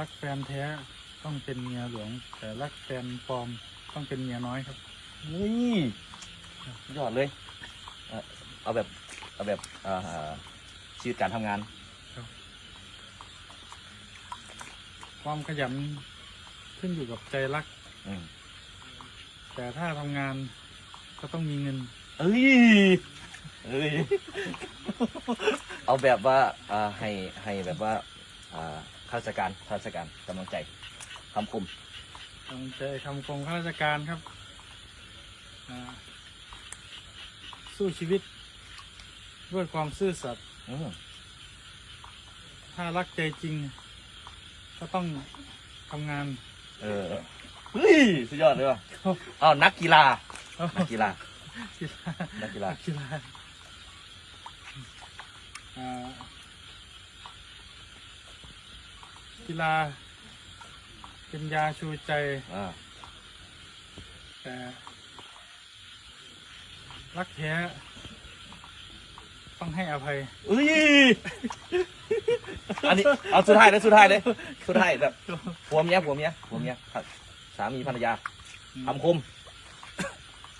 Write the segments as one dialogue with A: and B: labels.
A: รักแฟนแท้ต้องเป็นเมียหลวง แต่รักแฟนปลอมต้องเป็นเมียน้อยครับ
B: นี่ยอดเลยเอ่อเอาแบบเอาแบบเอ่อชีวิตการทำงาน
A: ความขยันขึ้นอยู่กับใจรัก
B: อืม
A: แต่ถ้าทำงานก็ต้องมีเงิน
B: เอ้ยเอ้ย เอาแบบว่าอ่าให้ให้แบบว่าอ่า ข้าราชการข้าราชการกำลังใจคำคม
A: ตั้งใจทำกรมข้าราชการครับอ่าสู้ชีวิตด้วยความซื่อสัตย์
B: อืม
A: ถ้ารักใจจริง ก็ต้องทำงาน
B: เออเฮ้ยสุดยอดเลยว่ะอ้าวนักกีฬานักกีฬา
A: กีฬา
B: นักกีฬา
A: กีฬาอ่ากีฬา เป็นยาชูใจ
B: อ่า
A: แต่รักแท้ ต้องให้อภัย
B: เอ้ยอันนี้เอาสุดท้ายเลยสุดท้ายเลยสุดท้ายแบบผัวเมียผัวเมียผัวเมียครับสามีภรรยาคำคม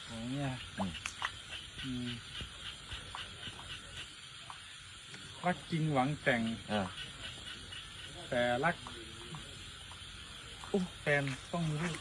A: โอ้เนี่ย
B: อืม
A: อืมรักจริงหวังแต่ง
B: อ่า
A: แต่รักอุ๊ยแฟนต้องมีลูก